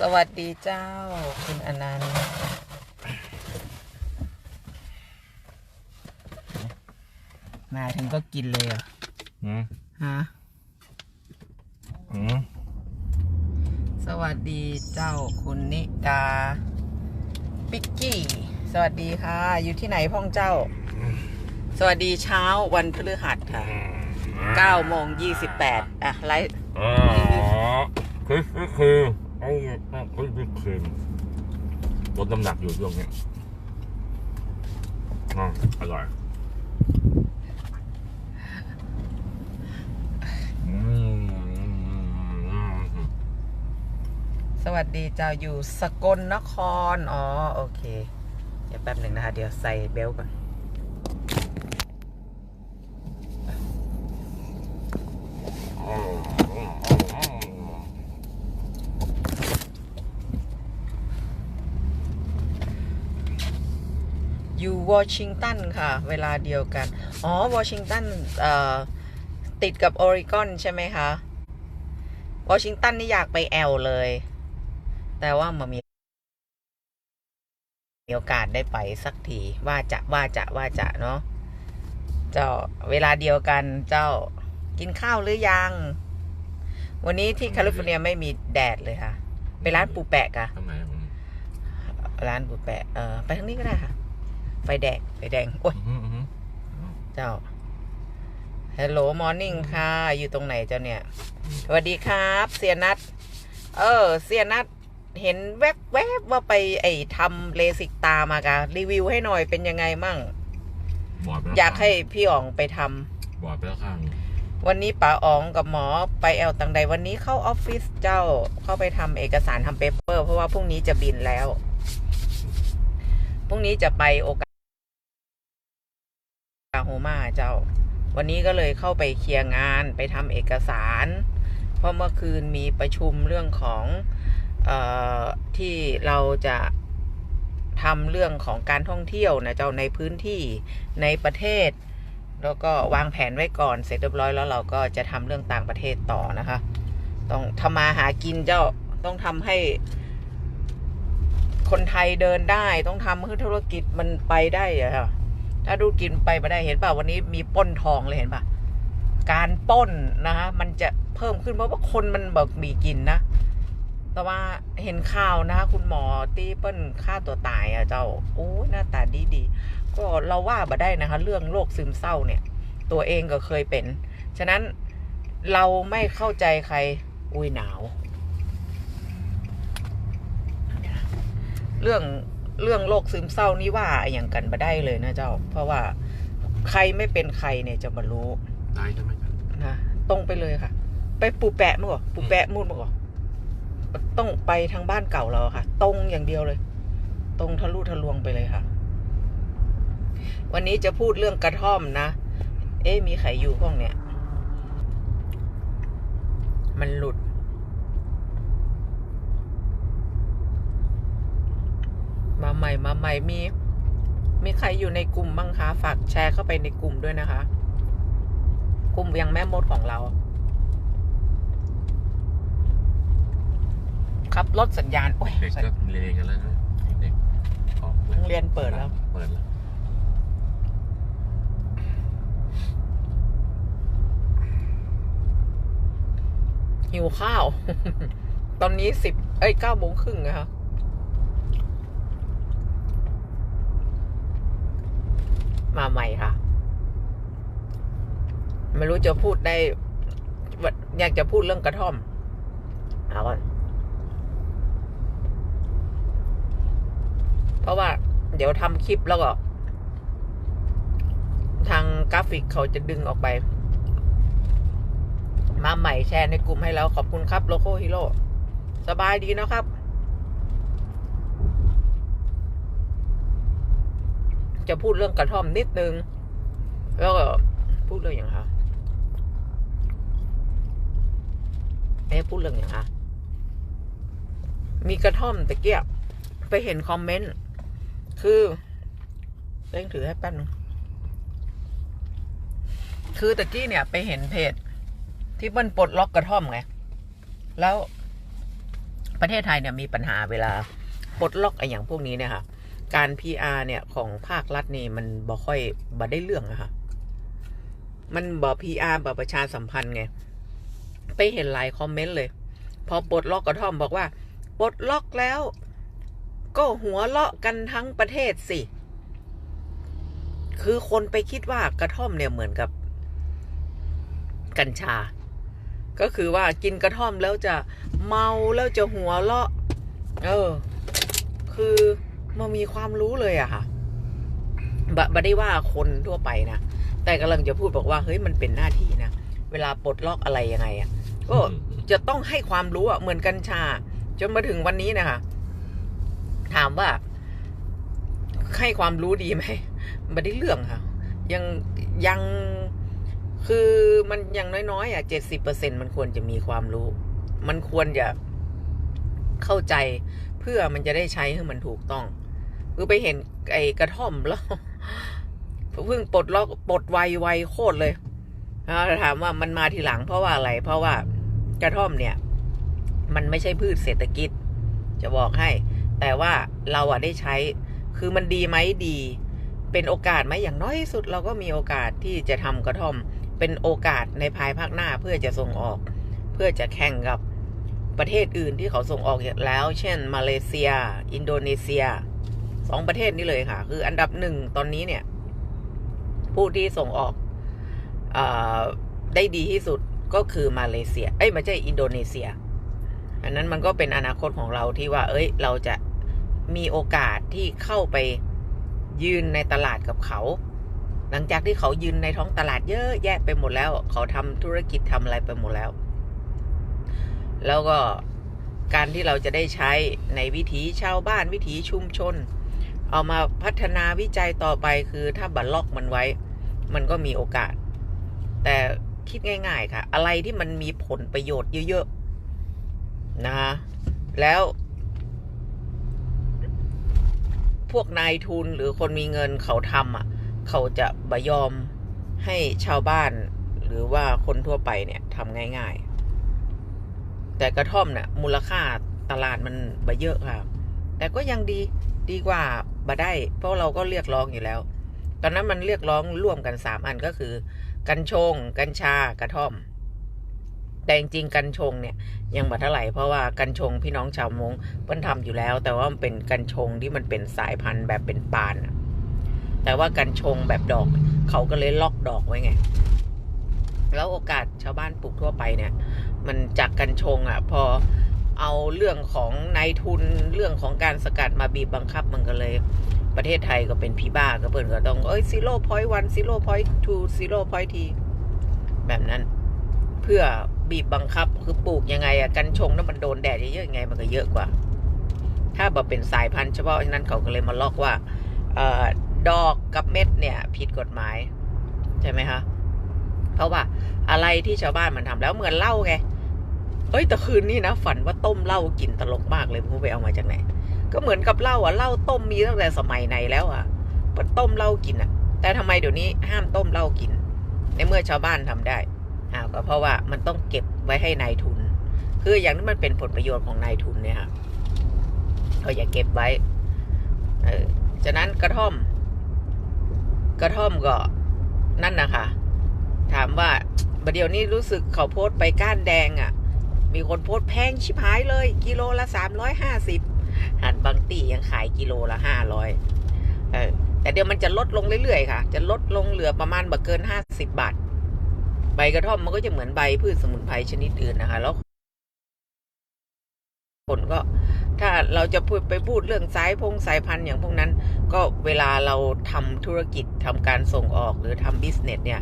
สวัสดีเจ้า คุณอนันต์มาถึงก็กินเลยเหรออืมฮะอืมสวัสดีเจ้าคุณนิดาปิกกี้ สวัสดีค่ะ อยู่ที่ไหนพ่องเจ้า สวัสดีเช้าวันพฤหัสค่ะ9โมง28อะไลฟ์อ๋อคริ สปี้ครีมไอ้คริสปี้ครีมลดน้ำหนักอยู่ช่วงนี้อ๋ออร่อยสวัสดีเจ้าอยู่สกลนคร อ๋อ โอเค เดี๋ยวแป๊บหนึ่งนะคะ เดี๋ยวใส่เบลต์ก่อน อยู่ วอชิงตันค่ะ เวลาเดียวกัน อ๋อวอชิงตันเอ่อติดกับออริกอนใช่ไหมคะวอชิงตันนี่อยากไปแอลเลย แต่ว่ามามีมีโอกาสได้ไปสักทีว่าจะว่าจะว่าจะเนาะเจ้าเวลาเดียวกันเจ้ากินข้าวหรือยัง วันนี้ที่แคลิฟอร์เนียไม่มีแดดเลยค่ะ ไปร้านปูแปะกะทำไมผมร้านปูแปะเออไปทางนี้ก็ได้ค่ะ ไฟแดง ไฟแดง โอ้ยอืมอืมเจ้า ฮัลโหล มอร์นิ่งค่ะ อยู่ตรงไหนเจ้าเนี่ย สวัสดีครับ เสียนัท เออ เสียนัท เห็นแวบๆบว่าไปไอ้ทำเลสิกตามากะรีวิวให้หน่อยเป็นยังไงมั่ง บอดไปแล้วอยากให้พี่อ๋องไปทำบอดไปแล้วข้างวันนี้ป๋าอ๋องกับหมอไปแอลตังใด วันนี้เข้าออฟฟิศเจ้า เข้าไปทำเอกสารทำเปเปอร์ เพราะว่าพรุ่งนี้จะบินแล้ว พรุ่งนี้จะไปโอกา โฮมาเจ้า วันนี้ก็เลยเข้าไปเคลียร์งานไปทำเอกสาร เพราะเมื่อคืนมีประชุมเรื่องของออที่เราจะทำเรื่องของการท่องเที่ยวนะเจ้าในพื้นที่ในประเทศ แล้วก็วางแผนไว้ก่อนเสร็จเรียบร้อยแล้วเราก็จะทำเรื่องต่างประเทศต่อนะคะ ต้องทำมาหากินเจ้าต้องทำให้คนไทยเดินได้ต้องทำให้ธุรกิจมันไปได้อะค่ะ ถ้าธุรกิจไปไม่ได้เห็นป่ะวันนี้มีป้นทองเลยเห็นป่ะการป้นนะคะมันจะเพิ่มขึ้นเพราะว่าคนมันเบิกมีกินนะ แต่ว่าเห็นข่าวนะคะคุณหมอตีเปิ้ลฆ่าตัวตายอะเจ้าโอ้หน้าตาดีดีก็เราว่าบ่ได้นะคะ เรื่องโรคซึมเศร้าเนี่ย ตัวเองก็เคยเป็น ฉะนั้นเราไม่เข้าใจใครอุ้ยหนาว เรื่อง เรื่องโรคซึมเศร้านี่ว่าอย่างกันบ่ได้เลยนะเจ้า เพราะว่าใครไม่เป็นใครเนี่ยจะมารู้ได้ใช่ไหมครับนะตรงไปเลยค่ะ ไปปูแปะมั้งก่อนปูแปะมุ่นมั้งก่อนต้องไปทางบ้านเก่าเราอะค่ะ ตรงอย่างเดียวเลย ตรงทะลุทะลวงไปเลยค่ะ วันนี้จะพูดเรื่องกระท่อมนะ เอ๊ะมีใครอยู่ห้องเนี่ย มันหลุด มาใหม่มาใหม่มีมีใครอยู่ในกลุ่มบ้างคะ ฝากแชร์เข้าไปในกลุ่มด้วยนะคะ กลุ่มยังแม่มดของเรา ครับรถสัญญาณโอ้ยเด็กก็เรียนกันแล้วนะเด็กออกโรงเรียนเปิดแล้ว เปิดแล้วหิวข้าว ตอนนี้สิบเอ้ยเก้าโมงครึ่งนะคะ มาใหม่ค่ะ ไม่รู้จะพูดได้อยากจะพูดเรื่องกระท่อมเอาก่อนเพราะว่า เดี๋ยวทำคลิปแล้วก็ ทางกราฟิกเขาจะดึงออกไป มาใหม่แชร์ในกลุ่มให้แล้ว ขอบคุณครับโลโก้ฮีโร่สบายดีนะครับ จะพูดเรื่องกระท่อมนิดนึง แล้วก็พูดเรื่องอย่างคะเอ๊พูดเรื่องอย่างคะมีกระท่อมตะเกียบไปเห็นคอมเมนต์ คือเร่งถือให้แป๊บนึงคือตะกี้เนี่ยไปเห็นเพจที่มันปลดล็อกกระท่อมไง แล้วประเทศไทยเนี่ยมีปัญหาเวลาปลดล็อกไอ้อย่างพวกนี้เนี่ยค่ะ การ PR เนี่ย ของภาครัฐนี่มันบ่ค่อยบ่ได้เรื่องอะค่ะ มันบ่ PR บ่ประชาสัมพันธ์ไง ไปเห็นหลายคอมเมนต์เลย พอปลดล็อกกระท่อมบอกว่าปลดล็อกแล้ว ก็หัวเลาะกันทั้งประเทศสิ คือคนไปคิดว่ากระท่อมเนี่ยเหมือนกับ กัญชา ก็คือว่ากินกระท่อมแล้วจะเมาแล้วจะหัวเลาะ เออ คือ มันมีความรู้เลยอะค่ะบะบะได้ว่าคนทั่วไปนะ แต่กำลังจะพูดบอกว่า เฮ้ยมันเป็นหน้าที่นะ เวลาปลดล็อกอะไรยังไงอะก็จะต้องให้ความรู้อะเหมือนกัญชา จนมาถึงวันนี้นะคะถามว่า ให้ความรู้ดีไหมไม่ได้เรื่องค่ะ ยังยังคือมันยังน้อยๆอะเจ็ดสิบเปอร์เซ็นมันควรจะมีความรู้ มันควรจะเข้าใจเพื่อมันจะได้ใช้ให้มันถูกต้อง คือไปเห็นไอ้กระท่อมแล้วเพิ่งปลดล็อกปลดไวไวโคตรเลยนะถามว่ามันมาทีหลังเพราะว่าอะไร เพราะว่ากระท่อมเนี่ย มันไม่ใช่พืชเศรษฐกิจ จะบอกให้ แต่ว่าเราอะได้ใช้ คือมันดีไหมดี เป็นโอกาสไหมอย่างน้อยที่สุด เราก็มีโอกาสที่จะทำกระท่อม เป็นโอกาสในภายภาคหน้าเพื่อจะส่งออก เพื่อจะแข่งกับประเทศอื่นที่เขาส่งออกแล้ว เช่น มาเลเซีย อินโดนีเซีย สองประเทศนี้เลยค่ะ คืออันดับหนึ่งตอนนี้เนี่ย ผู้ที่ส่งออกอได้ดีที่สุดก็คือมาเลเซีย เอ้ยไม่ใช่อินโดนีเซีย อันนั้นมันก็เป็นอนาคตของเราที่ว่า เอ้ย เราจะมีโอกาสที่เข้าไปยืนในตลาดกับเขา หลังจากที่เขายืนในท้องตลาดเยอะแยะไปหมดแล้ว เขาทำธุรกิจทำอะไรไปหมดแล้ว แล้วก็การที่เราจะได้ใช้ในวิถีชาวบ้านวิถีชุมชน เอามาพัฒนาวิจัยต่อไปคือถ้าบัตรล็อกมันไว้ มันก็มีโอกาส แต่คิดง่าย ๆ ค่ะ อะไรที่มันมีผลประโยชน์เยอะๆนะคะแล้ว พวกนายทุนหรือคนมีเงินเขาทำอะ เขาจะบยอมให้ชาวบ้าน หรือว่าคนทั่วไปเนี่ยทำง่าย ๆ แต่กระท่อมเนี่ยมูลค่าตลาดมันบเยอะค่ะ แต่ก็ยังดีดีกว่า บาได้ เพราะเราก็เรียกร้องอยู่แล้ว ตอนนั้นมันเรียกร้องร่วมกันสามอันก็คือ กัญชง กัญชากระท่อม แต่จริงๆกัญชงเนี่ย ยังบัเท่าไหร่เพราะว่ากัญชงพี่น้องชาวมงเพิ่นทำอยู่แล้ว แต่ว่ามันเป็นกัญชงที่มันเป็นสายพันธุ์แบบเป็นปานแต่ว่ากัญชงแบบดอก เขาก็เลยล็อกดอกไว้ไงแล้วโอกาสชาวบ้านปลูกทั่วไปเนี่ย มันจากกัญชงอะ พอ เอาเรื่องของนายทุนเรื่องของการสกัดมาบีบบังคับมันก็เลย ประเทศไทยก็เป็นพีบ้าก็เปิ่นก็ต้องเอ้ยซีโร่พอยต์วันซีโร่พอยต์ทูซีโร่พอยต์ทีแบบนั้น เพื่อบีบบังคับคือปลูกยังไงอะกัญชงนั้นมันโดนแดดเยอะๆยังไงมันก็เยอะกว่า ถ้าแบบเป็นสายพันธุ์เฉพาะนั้นเขาก็เลยมาล็อกว่าออดอกกับเม็ดเนี่ยผิดกฎหมาย ใช่ไหมคะเพราะว่าอะไรที่ชาวบ้านมันทำแล้วเหมือนเหล้าไง เอ้ยแต่คืนนี้นะฝันว่าต้มเหล้ากินตลกมากเลยผู้ไปเอามาจากไหน ก็เหมือนกับเหล้าอะเหล้าต้มมีตั้งแต่สมัยไหนแล้วอะมันต้มเหล้ากินอะ แต่ทำไมเดี๋ยวนี้ห้ามต้มเหล้ากิน ในเมื่อชาวบ้านทำได้อ้าวก็เพราะว่ามันต้องเก็บไว้ให้นายทุน คืออย่างนี้มันเป็นผลประโยชน์ของนายทุนเนี่ยค่ะเขาอย่าเก็บไว้ เออฉะนั้นกระท่อม กระท่อมก็นั่นนะคะถามว่าประเดี๋ยวนี้รู้สึกเขาโพสต์ไปก้านแดงอะ่ะ มีคนโพสแพงชิบหายเลย กิโลละสามร้อยห้าสิบหันบางตียังขายกิโลละห้าร้อยเออแต่เดี๋ยวมันจะลดลงเรื่อยๆค่ะ จะลดลงเหลือประมาณบ่เกินห้าสิบบาท ใบกระท่อมมันก็จะเหมือนใบพืชสมุนไพรชนิดอื่นนะคะแล้วคนก็ถ้าเราจะพูดไปพูดเรื่องสายพงสายพันธุ์อย่างพวกนั้น ก็เวลาเราทำธุรกิจทำการส่งออกหรือทำบิสเนสเนี่ย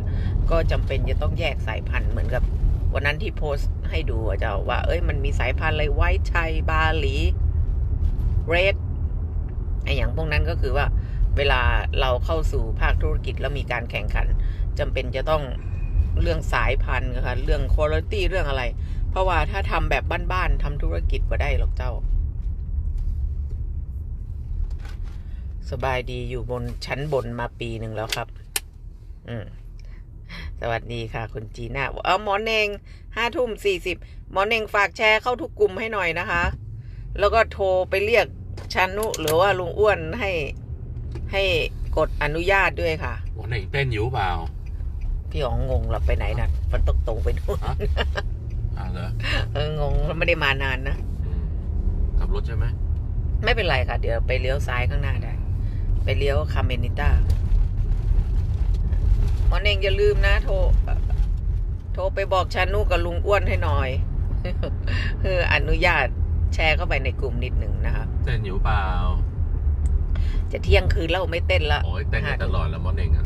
ก็จำเป็นจะต้องแยกสายพันธุ์เหมือนกับ วันนั้นที่โพสต์ให้ดูอะเจ้าว่า เอ้ยมันมีสายพันธุ์อะไรไวท์ไทยบาหลีเรดไออย่างพวกนั้นก็คือว่า เวลาเราเข้าสู่ภาคธุรกิจแล้วมีการแข่งขันจำเป็นจะต้องเรื่องสายพันธุ์ค่ะเรื่องคุณภาพเรื่องอะไร เพราะว่าถ้าทำแบบบ้านๆทำธุรกิจก็ได้หรอกเจ้า สบายดีอยู่บนชั้นบนมาปีหนึ่งแล้วครับ อืม สวัสดีค่ะ คุณจีน่าเอาหมอเนงห้าทุ่มสี่สิบหมอเนงฝากแชร์เข้าทุกกลุ่มให้หน่อยนะคะ แล้วก็โทรไปเรียกชานุหรือว่าลุงอ้วนให้ให้กดอนุญาตด้วยค่ะหมอเน่งเต้นอยู่เปล่า พี่อ๋องงงหลับไปไหนนะฝนตกตรงไปนู่นฮะอ่าเหรอเอองงแล้วไม่ได้มานานนะอืมขับรถใช่ไหมไม่เป็นไรค่ะ เดี๋ยวไปเลี้ยวซ้ายข้างหน้าได้ ไปเลี้ยวคาเมนิต้าห มอเน่งอย่าลืมนะ โทร โทรไปบอกชานุกับลุงอ้วนให้หน่อยคืออนุญาตแชร์เข้าไปในกลุ่มนิดหนึ่งนะครับเต้นอยู่เปล่า จะเที่ยงคืนแล้วไม่เต้นละโอ้ยเต้นกันตลอดแล้วหมอเน่งอะ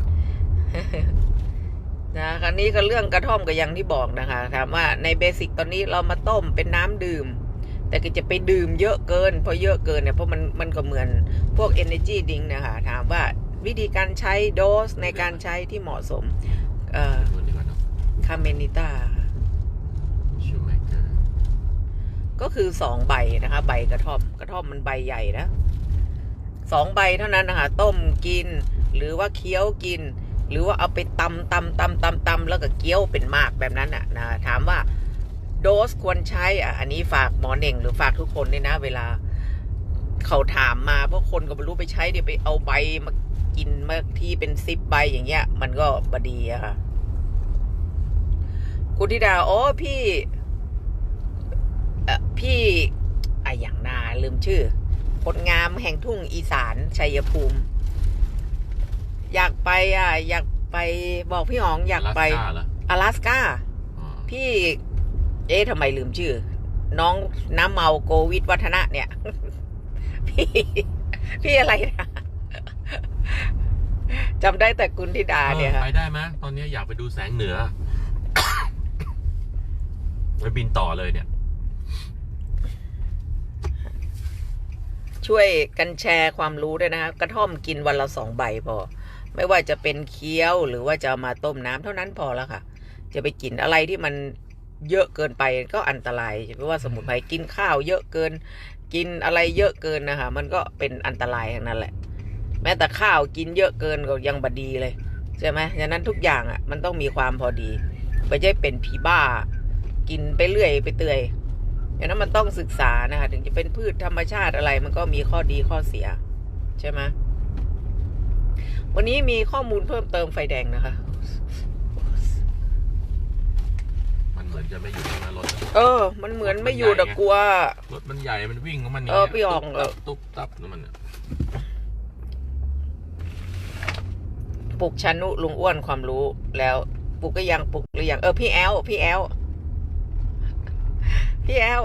นะคราวนี้ก็เรื่องกระท่อมก็อยังที่บอกนะคะถามว่าในเบสิกตอนนี้เรามาต้มเป็นน้ำดื่ม แต่ก็จะไปดื่มเยอะเกินเพราะเยอะเกินเนี่ยเพราะมันมันก็เหมือนพวก energy drink นะคะถามว่า วิธีการใช้โดสในการใช้ที่เหมาะสมเอ่อดูดีกว่าเนอะคาเมนิต้าชูเมเกอร์ก็คือสองใบนะคะ ใบกระท่อม กระท่อมมันใบใหญ่นะสองใบเท่านั้นนะคะ ต้มกิน หรือว่าเคี้ยวกิน หรือว่าเอาไปตำตำตำตำตำแล้วก็เคี้ยวเป็นหมากแบบนั้นน่ะนะถามว่าโดสควรใช้อะอันนี้ฝากหมอเน่งหรือฝากทุกคนด้วยนะ เวลาเขาถามมาเพราะคนก็ไม่รู้ไปใช้เดี๋ยวไปเอาใบมาินเมื่อที่เป็นซิปใบอย่างเงี้ย มันก็บดีอะค่ะ คุณธิดาโอ้พี่เอพี่อะอย่างนาลืมชื่อผลงามแห่งทุ่งอีสานชัยภูมิ อยากไปอะ อยากไปบอกพี่หองอยากไป阿ลาสกาพี่เอ๊ะทำไมลืมชื่อ น้องน้ำเมาโกวิดวัฒนะเนี่ย พี่ พี่อะไรนะ จำได้แต่คุณธิดาเนี่ยเออค่ะไปได้ไหมตอนนี้อยากไปดูแสงเหนือไปบินต่อเลยเนี่ย ช่วยกันแชร์ความรู้ด้วยนะคะกระท่อมกินวันละสองใบพอ ไม่ว่าจะเป็นเคี้ยวหรือว่าจะเอามาต้มน้ำเท่านั้นพอแล้วค่ะ จะไปกินอะไรที่มันเยอะเกินไปก็อันตรายเพราะว่าสมุนไพรกินข้าวเยอะเกิน กินอะไรเยอะเกินนะคะ มันก็เป็นอันตรายทั้งนั้นแหละแม้แต่ข้าวกินเยอะเกินก็ยังบดีเลยใช่ไหมฉะนั้นทุกอย่างอะมันต้องมีความพอดีไม่ใช่เป็นผีบ้า กินไปเรื่อยไปเตื่อยฉะนั้นมันต้องศึกษานะคะถึงจะเป็นพืชธรรมชาติอะไร มันก็มีข้อดีข้อเสีย ใช่ไหมวันนี้มีข้อมูลเพิ่มเติมไฟแดงนะคะมันเหมือนจะไม่อยู่ในรถอะเออ มันเหมือนไม่อยู่แต่กลัว รถมันใหญ่มันวิ่งของมันย่างเอองี้ยพี่อ๋องตุ๊บตับตุ๊บตับนั่นมันอะ ปลุกชานุลุงอ้วนความรู้แล้วปลุกก็ยังปลุกหรือยังเออพี่แอลพี่แอลพี่แอล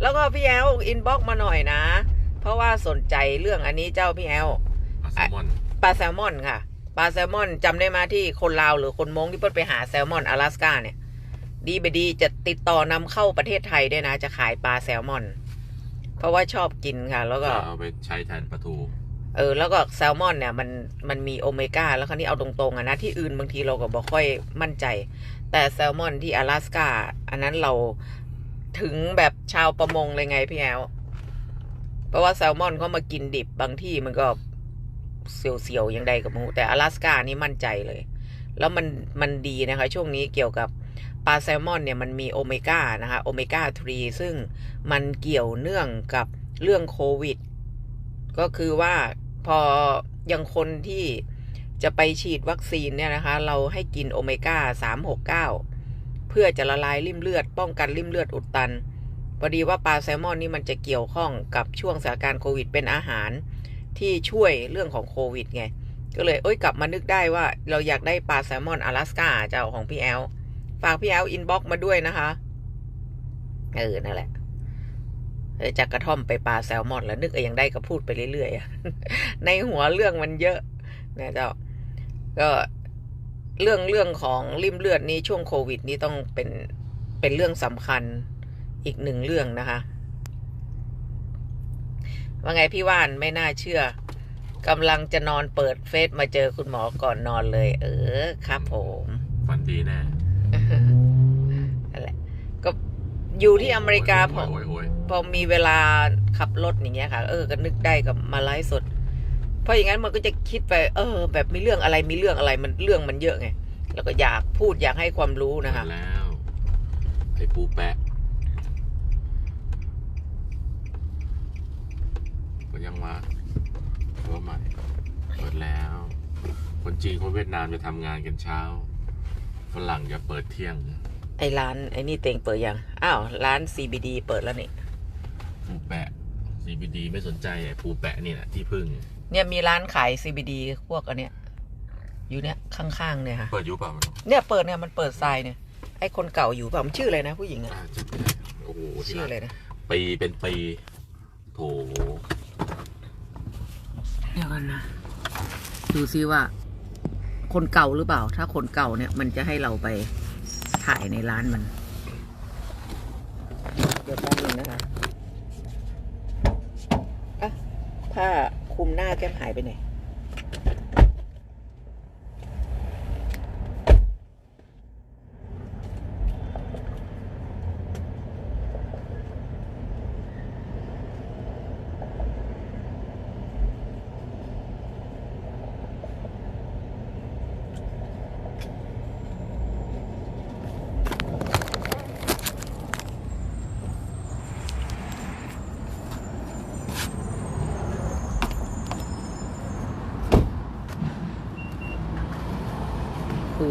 แล้วก็พี่แอลอินบ็อกมาหน่อยนะ เพราะว่าสนใจเรื่องอันนี้เจ้าพี่แอล ปลาแซลมอน ปลาแซลมอนค่ะปลาแซลมอนจำได้มาที่คนลาวหรือคนมงที่เพิ่นไปหาแซลมอน阿拉斯กาเนี่ย ดีไปดีจะติดต่อนำเข้าประเทศไทยด้วยนะ จะขายปลาแซลมอน เพราะว่าชอบกินค่ะ แล้วก็ จะเอาไปใช้แทนปลาทู เออแล้วก็แซลมอนเนี่ยมันมันมีโอเมก้าแล้วคราวนี้เอาตรงๆอะนะที่อื่นบางทีเราก็บอกค่อยมั่นใจ แต่แซลมอนที่阿拉斯กาอันนั้นเราถึงแบบชาวประมงเลยไงพี่แอลเพราะว่าแซลมอนเขามากินดิบบางที่มันก็เสียวๆอย่างใดกับหมูแต่阿拉斯กานี่มั่นใจเลย แล้วมันมันดีนะคะ ช่วงนี้เกี่ยวกับปลาแซลมอนเนี่ยมันมีโอเมก้านะคะโอเมก้า3ซึ่งมันเกี่ยวเนื่องกับเรื่องโควิด ก็คือว่า พออย่างคนที่จะไปฉีดวัคซีนเนี่ยนะคะ เราให้กินโอเมก้าสามหกเก้าเพื่อจะละลายริ่มเลือด ป้องกันริ่มเลือดอุดตัน พอดีว่าปลาแซลมอนนี่มันจะเกี่ยวข้องกับช่วงสถานการณ์โควิดเป็นอาหารที่ช่วยเรื่องของโควิดไง ก็เลยเอ้ยกลับมานึกได้ว่าเราอยากได้ปลาแซลมอน阿拉斯กาเจ้าของพี่แอล ฝากพี่แอลอินบ็อกมาด้วยนะคะ เออ นั่นแหละเออ จากกระท่อมไปปลาแซลมอน แล้วนึกเออยังได้ก็พูดไปเรื่อยๆอะในหัวเรื่องมันเยอะนะเจ้าก็เรื่องเรื่องของริมเลือดนี้ช่วงโควิดนี้ต้องเป็นเป็นเรื่องสำคัญอีกหนึ่งเรื่องนะคะว่าไงพี่ว่านไม่น่าเชื่อกำลังจะนอนเปิดเฟซมาเจอคุณหมอก่อนนอนเลย เออ ครับผม ฝันดีแน่นั่นแหละก็ อยู่ที่อเมริกาพอพอมีเวลาขับรถอย่างเงี้ยค่ะ เออก็นึกได้กับมาไลฟ์สด เพราะอย่างงั้นมันก็จะคิดไป เออ แบบมีเรื่องอะไรมีเรื่องอะไรมันเรื่องมันเยอะไงแล้วก็อยากพูดอยากให้ความรู้นะคะแล้วไอ้ปูแปะก็ยังมาว่าใหม่เปิดแล้ว คนจีนคนเวียดนามจะทำงานกันเช้า ฝรั่งจะเปิดเที่ยง ไอ้ร้านไอ้นี่เต็งเปิดยัง อ้าวร้าน CBD เปิดแล้วนี่ ปูแปะ CBD ไม่สนใจไอ้ปูแปะนี่แหละที่พึ่ง เนี่ยมีร้านขาย CBD พวกอันเนี้ย อยู่เนี่ยข้างๆเนี่ยค่ะ เปิดอยู่เปล่าไม่รู้เนี่ยเปิดเนี่ยมันเปิดทรายเนี่ย ไอ้คนเก่าอยู่เปล่ามันชื่ออะไรนะผู้หญิงอะอ่าจำไม่ได้โอ้โหที่ชื่อร้านอะไรนะ ปีเป็นปีโถเดี๋ยวกันนะ ดูซิว่า คนเก่าหรือเปล่า ถ้าคนเก่าเนี่ย มันจะให้เราไป ถ่ายในร้านมัน เดี๋ยวแป๊บนึงนะคะอะผ้าคลุมหน้าแก้มหายไปไหน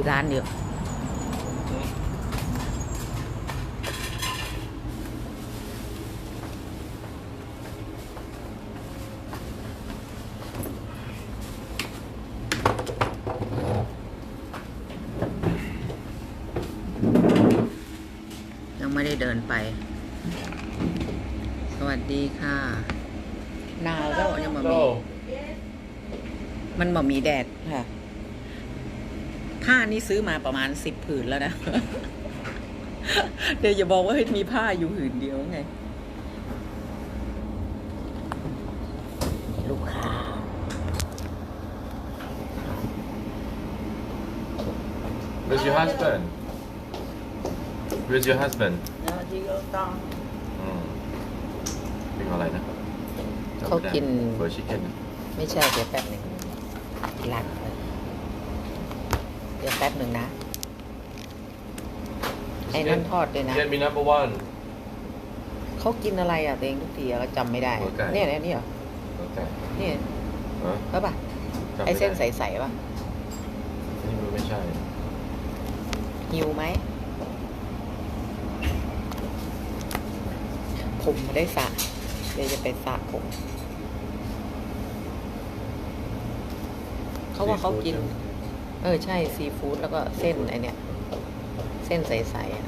คือร้านเดียว ยังไม่ได้เดินไป สวัสดีค่ะหนาวแล้วยังมามี มันบ่มีแดดค่ะ ผ้านี่ซื้อมาประมาณสิบผืนแล้วนะ เดี๋ยวอย่าบอกว่าเฮ้ยมีผ้าอยู่ผืนเดียวไง ลูกค้า Where's your husband Where's your husband อืมเป็นอะไรนะเขากินเบอร์ชิคเก้นไม่ใช่เดี๋ยวแป๊บหนึ่งรันเลยเดี๋ยวแป๊บหนึ่งนะ ไอ้นั่นทอดด้วยนะเย็นมี number one เขากินอะไรอะตัวเองทุกทีอะก็จำไม่ได้หัวไก่ เนี่ยเนี่ยนี่เหรอโอเคนี่ฮะแล้วป่ะจำม่ไอ้เส้นด้ใสๆป่ะนี่มันไม่ใช่ หิวไหม ผมไม่ได้สระเดี๋ยวจะไปสระผม เขาว่าเขากิน เออ ใช่ซีฟู้ดแล้วก็เส้นไอเนี้ยเส้นใสๆอะ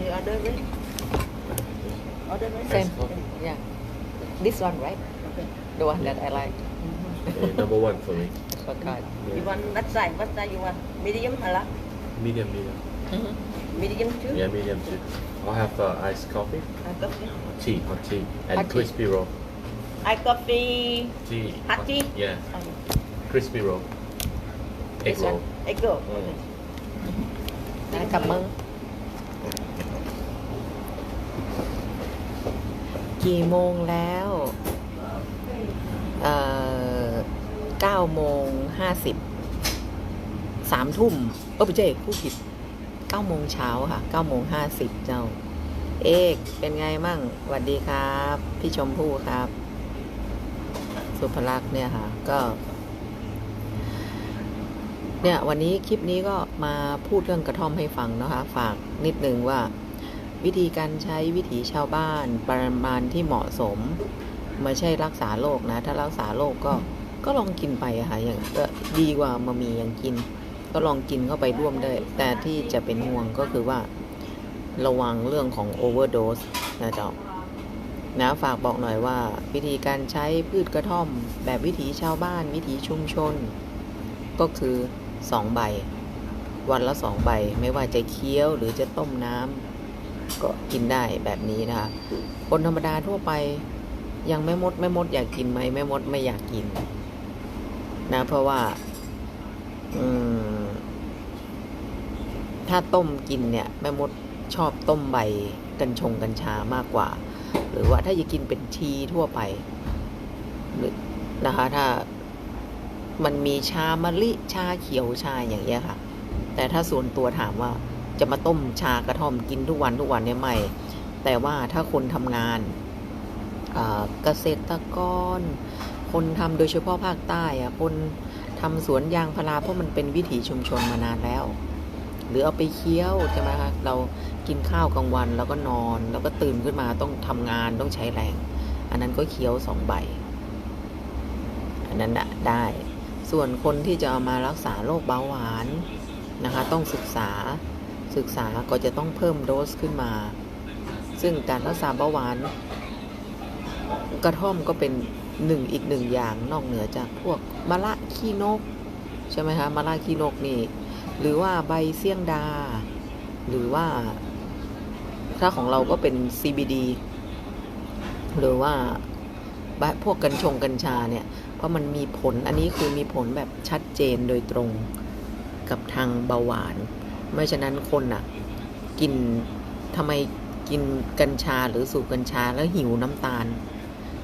You order it? Order it? เส้น yeah this one right the one that I like Okay, number one for me forgot You want what size? What size you want? Medium hả lắm? medium medium Medium too? yeah medium too I'll have uh, iced coffee Hot coffee. tea hot tea and Hot tea. crispy roll Ice coffee. tea Hot tea? yeah Um, crispy roll egg This one? roll egg roll. อืมนะกับมึงกี่โมงแล้วเอ่อเก้าโมงห้าสิบสามทุ่มเออไม่ใช่ผู้ผิดเก้าโมงเช้าค่ะเก้าโมงห้าสิบเจ้า เอกเป็นไงมั่งสวัสดีครับ พี่ชมพู่ครับ สุภลักษณ์เนี่ยค่ะ ก็ เนี่ยวันนี้คลิปนี้ก็มาพูดเรื่องกระท่อมให้ฟังนะคะ ฝากนิดนึงว่า วิธีการใช้วิถีชาวบ้านปริมาณที่เหมาะสม ไม่ใช่รักษาโรคนะ ถ้ารักษาโรคก็ก็ลองกินไปค่ะอย่างก็ดีกว่ามามีอย่างกิน ก็ลองกินเข้าไปร่วมได้ แต่ที่จะเป็นห่วงก็คือว่า ระวังเรื่องของโอเวอร์โดสนะจ้า นะฝากบอกหน่อยว่า วิธีการใช้พืชกระท่อม แบบวิถีชาวบ้านวิถีชุมชน ก็คือสองใบ วันละสองใบ ไม่ว่าจะเคี้ยวหรือจะต้มน้ำก็กินได้แบบนี้นะคะคนธรรมดาทั่วไปยังแม่มดแม่มดอยากกินไหมแม่มดไม่อยากกิน นะ เพราะว่าถ้าต้มกินเนี่ยแม่มดชอบต้มใบกัญชงกัญชามากกว่า หรือว่าถ้าจะกินเป็นทีทั่วไปหรือนะคะ ถ้ามันมีชามะลิชาเขียวชาอย่างเงี้ยค่ะ แต่ถ้าส่วนตัวถามว่าจะมาต้มชากระท่อมกินทุกวันทุกวันเนี่ยไม่ แต่ว่าถ้าคนทำงานเกษตรกร คนทำโดยเฉพาะภาคใต้อะคนทำสวนยางพาราเพราะมันเป็นวิถีชุมชนมานานแล้ว หรือเอาไปเคี้ยวใช่ไหมคะเรา กินข้าวกลางวันแล้วก็นอน แล้วก็ตื่นขึ้นมาต้องทำงานต้องใช้แรง อันนั้นก็เคี้ยวสองใบ อันนั้นนะได้ ส่วนคนที่จะเอามารักษาโรคเบาหวานนะคะ ต้องศึกษาศึกษาก็จะต้องเพิ่มโดสขึ้นมา ซึ่งการรักษาเบาหวาน กระท่อมก็เป็นหนึ่งอีกหนึ่งอย่างนอกเหนือจากพวกมะละขี้นก ใช่ไหมคะมะละขี้นกนี่ หรือว่าใบเสี่ยงดา หรือว่า ถ้าของเราก็เป็น CBD หรือว่าพวกกัญชงกัญชาเนี่ย เพราะมันมีผลอันนี้คือมีผลแบบชัดเจนโดยตรงกับทางเบาหวาน ไม่ฉะนั้นคนอะกินทำไมกินกัญชาหรือสูบกัญชาแล้วหิวน้ำตาล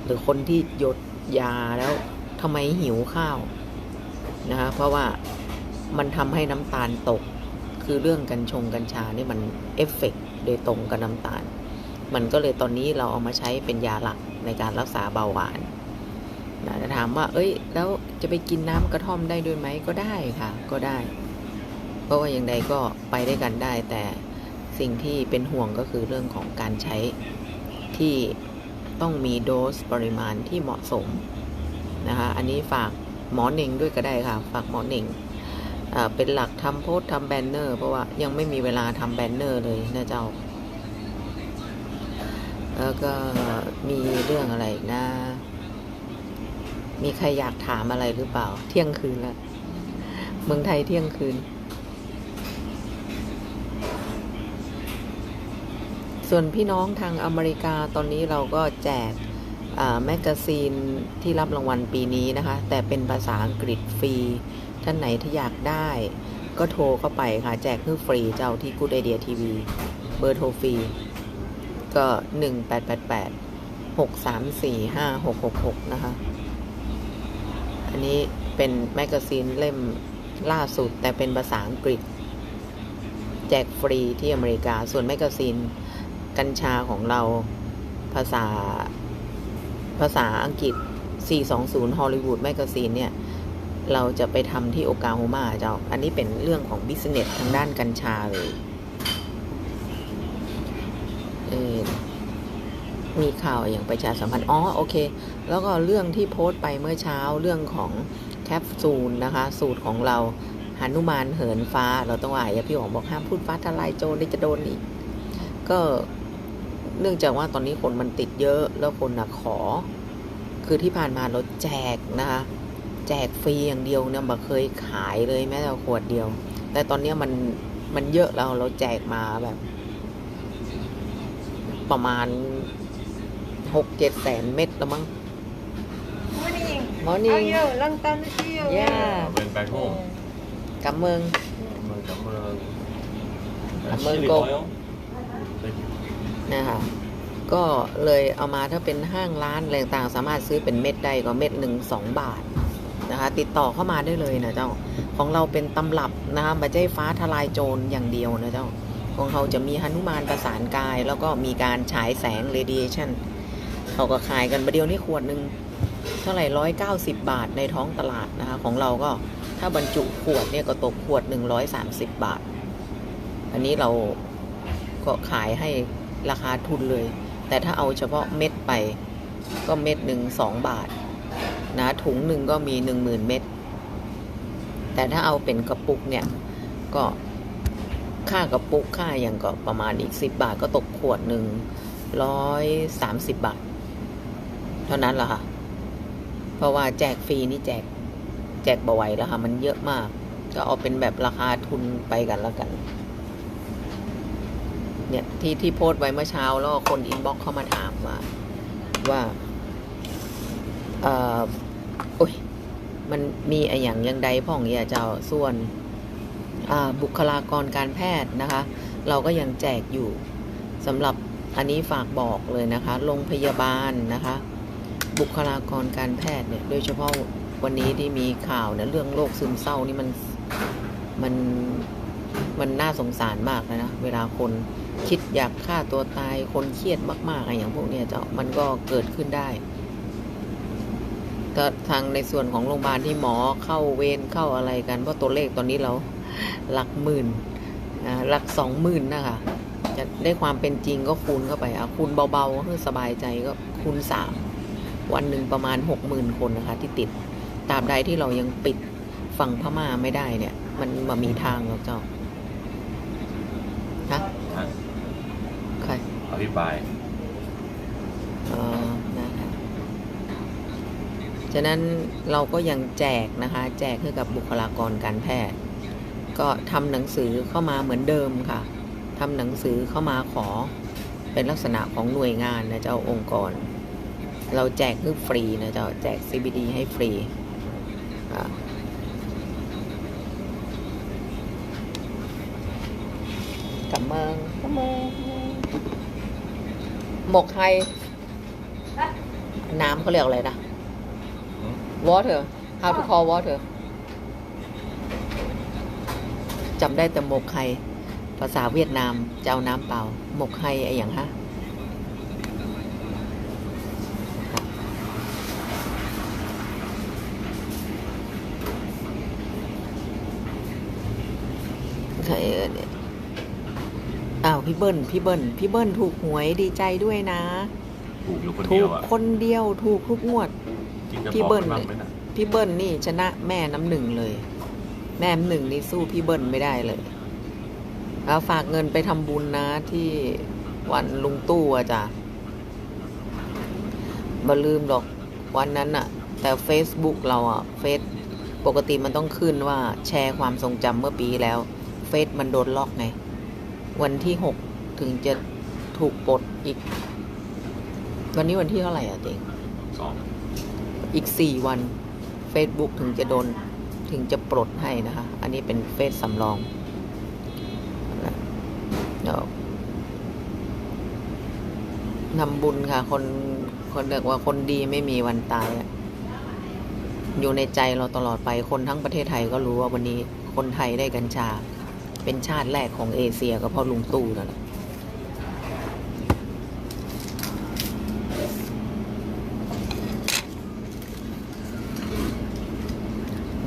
หรือคนที่หยดยาแล้วทำไมหิวข้าวนะคะเพราะว่ามันทำให้น้ำตาลตก คือเรื่องกัญชงกัญชานี่มันเอฟเฟกต์ โดยตรงกับน้ำตาล มันก็เลยตอนนี้เราเอามาใช้เป็นยาหลักในการรักษาเบาหวานนะถามว่า เอ้ย แล้วจะไปกินน้ำกระท่อมได้ด้วยไหมก็ได้ค่ะ ก็ได้ เพราะว่าอย่างใดก็ไปได้กันได้ แต่สิ่งที่เป็นห่วงก็คือเรื่องของการใช้ที่ต้องมีโดสปริมาณที่เหมาะสมนะคะ อันนี้ฝากหมอหนิงด้วยก็ได้ค่ะ ฝากหมอหนิง เป็นหลักทำโพสทำแบนเนอร์เพราะว่ายังไม่มีเวลาทำแบนเนอร์เลยนะเจ้า แล้วก็มีเรื่องอะไรนะ มีใครอยากถามอะไรหรือเปล่า เที่ยงคืนล้วเมืองไทยเที่ยงคืน ส่วนพี่น้องทางอเมริกาตอนนี้เราก็แจกแมกกาซีนที่รับรางวัลปีนี้นะคะ แต่เป็นภาษาอังกฤษฟรี ท่านไหนที่อยากได้ ก็โทรเข้าไปค่ะ แจกคือฟรีเจ้าที่ Good Idea TV เบอร์โทรฟรี ก็หนึ่งแปดแปดแปดหกสามสี่ห้าหกหกหกนะคะ อันนี้เป็นแมกกาซีนเล่มล่าสุดแต่เป็นภาษาอังกฤษ แจกฟรีที่อเมริกา ส่วนแมกกาซีนกัญชาของเราภาษาภาษาอังกฤษ 420ฮอลลีวูดแมกกาซีนเนี่ย เราจะไปทำที่โอกาโฮมาเจ้า อันนี้เป็นเรื่องของบิสเนสทางด้านกัญชาเลยเออมีข่าวอย่างประชาสัมพันธ์ อ๋อ โอเค แล้วก็เรื่องที่โพสต์ไปเมื่อเช้าเรื่องของแคปซูลนะคะ สูตรของเราหานุมานเหินฟ้า เราต้องว่าอย่าพี่หองบอกห้ามพูดฟ้าทลายโจรนี่จะโดนอีก ก็เนื่องจากว่าตอนนี้คนมันติดเยอะแล้วคนนะขอ คือที่ผ่านมาเราแจกนะคะ แจกฟรีอย่างเดียวเนี่ยมาเคยขายเลยแม้แต่ขวดเดียว แต่ตอนเนี้ยมันมันเยอะเราเราแจกมาแบบ ประมาณหกเจ็ดแสนเม็ดแล้วมั้ง Morning. Morning. How are you? Long time to see you. ย่าเป็นแบงค์โฮมกับเมือง เมืองกับเมืองกับเมืองกบ นะคะก็เลยเอามาถ้าเป็นห้างร้านอะไรต่างๆสามารถซื้อเป็นเม็ดได้ก็เม็ดหนึ่งสองบาท นะคะ ติดต่อเข้ามาได้เลยนะเจ้า ของเราเป็นตำรับนะคะไม่ใช่ฟ้าทลายโจรอย่างเดียวนะเจ้า ของเขาจะมีหนุมานประสานกาย แล้วก็มีการฉายแสง radiation เขาก็ขายกันประเดี๋ยวนี่ขวดหนึ่งเท่าไหร่ร้อยเก้าสิบบาทในท้องตลาดนะคะ ของเราก็ถ้าบรรจุขวดเนี่ยก็ตกขวดหนึ่งร้อยสามสิบบาท อันนี้เราก็ขายให้ราคาทุนเลย แต่ถ้าเอาเฉพาะเม็ดไปก็เม็ดหนึ่งสองบาท นะถุงหนึ่งก็มีหนึ่งหมื่นเม็ดแต่ถ้าเอาเป็นกระปุกเนี่ย ก็ค่ากระปุกค่าอย่างก็ประมาณอีกสิบบาทก็ตกขวดหนึ่งร้อยสามสิบบาท เท่านั้นแหละค่ะ เพราะว่าแจกฟรีนี่แจก แจกบ่ไหวแล้วค่ะ มันเยอะมาก ก็เอาเป็นแบบราคาทุนไปกันแล้วกัน เนี่ยที่ที่โพสไว้เมื่อเช้าแล้วคนอินบ็อกเข้ามาถามว่าว่าเอ่อ มันมีอะไรอย่างยังใดพ่องอย่าเจ้าส่วนอาบุคลากรการแพทย์นะคะ เราก็ยังแจกอยู่สำหรับอันนี้ฝากบอกเลยนะคะโรงพยาบาลนะคะ บุคลากรการแพทย์เนี่ยโดยเฉพาะวันนี้ที่มีข่าวเนี่ยเรื่องโรคซึมเศร้านี่มันมันมันน่าสงสารมากเลยนะเวลาคนคิดอยากฆ่าตัวตายคนเครียดมากๆอะไรอย่างพวกเนี้ยเจ้ามันก็เกิดขึ้นได้ ทางในส่วนของโรงพยาบาลที่หมอเข้าเวรเข้าอะไรกัน เพราะตัวเลขตอนนี้เราหลักหมื่นอ่าหลักสองหมื่นนะคะจะได้ความเป็นจริงก็คูณเข้าไปอะคูณเบาๆก็คือสบายใจก็คูณสามวันหนึ่งประมาณหกหมื่นคนนะคะ ที่ติดตราบใดที่เรายังปิดฝั่งพม่าไม่ได้เนี่ย มันมามีทางหรอกเจ้าฮะฮะใครอธิบายเออนะคะ ฉะนั้นเราก็ยังแจกนะคะ แจกให้กับบุคลากรการแพทย์ ก็ทำหนังสือเข้ามาเหมือนเดิมค่ะทำหนังสือเข้ามาขอเป็นลักษณะของหน่วยงานนะเจ้าองค์กร เราแจกคือฟรีนะเจ้าแจก CBD ให้ฟรีอะกับเมืองกับเมืองหมกไทยน้ำเขาเรียกอะไรนะ water how to call water จำได้แต่หมกไข่ภาษาเวียดนามจะเอาน้ำเปล่า หมกไข่ไอ้อย่างฮะใครเอ่ยเนี่ยอ้าวพี่เบิ้ลพี่เบิ้ลพี่เบิ้ลถูกหวยดีใจด้วยนะ ถูกอยู่คนถูเดียวกอะคนเดียวถูกทุกงวด จริงจะพี่บอกเบิ้ลมันบ้างไหมนะพี่เบิ้ลนี่ชนะแม่น้ำหนึ่งเลย แม่น้ำหนึ่งนี่สู้พี่เบิ้ลไม่ได้เลยแล้วฝากเงินไปทำบุญนะที่วันลุงตู้อะจ้ะมาลืมหรอกวันนั้นอะแต่ Facebook เราอะเฟซปกติมันต้องขึ้นว่าแชร์ความทรงจำเมื่อปีแล้ว เฟซมันโดนล็อกไง วันที่หกถึงจะถูกปลดอีก วันนี้วันที่เท่าไหร่อะเจงสอง อีกสี่วัน Facebook ถึงจะโดนถึงจะปลดให้นะคะ อันนี้เป็นเฟซสำรองนำบุญค่ะ คนคนเรียกว่าคนดีไม่มีวันตายอะอยู่ในใจเราตลอดไปคนทั้งประเทศไทยก็รู้ว่าวันนี้คนไทยได้กัญชา เป็นชาติแรกของเอเชียก็เพราะลุงตู่นั่นแหละ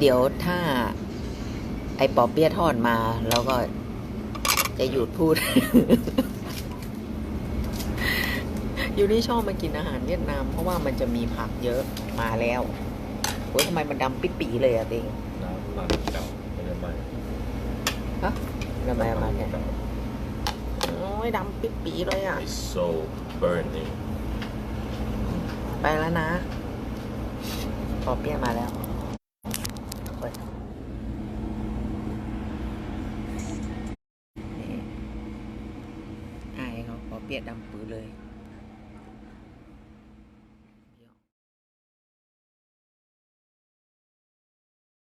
เดี๋ยวถ้า ไอ้ปอเปี๊ยะทอดมาเราก็จะหยุดพูด อยู่นี่ชอบมากินอาหารเวียดนาม เพราะว่ามันจะมีผักเยอะมาแล้วโอ้ยทำไมมันดำปิดปีเลยอะติงน้ำมันเก่าไม่ได้ใหม่ฮะทำไมเอามาเนี่ยโอ้ยดำปิดปีเลยอะ It's so burning ไปแล้วนะปอเปี๊ยะมาแล้ว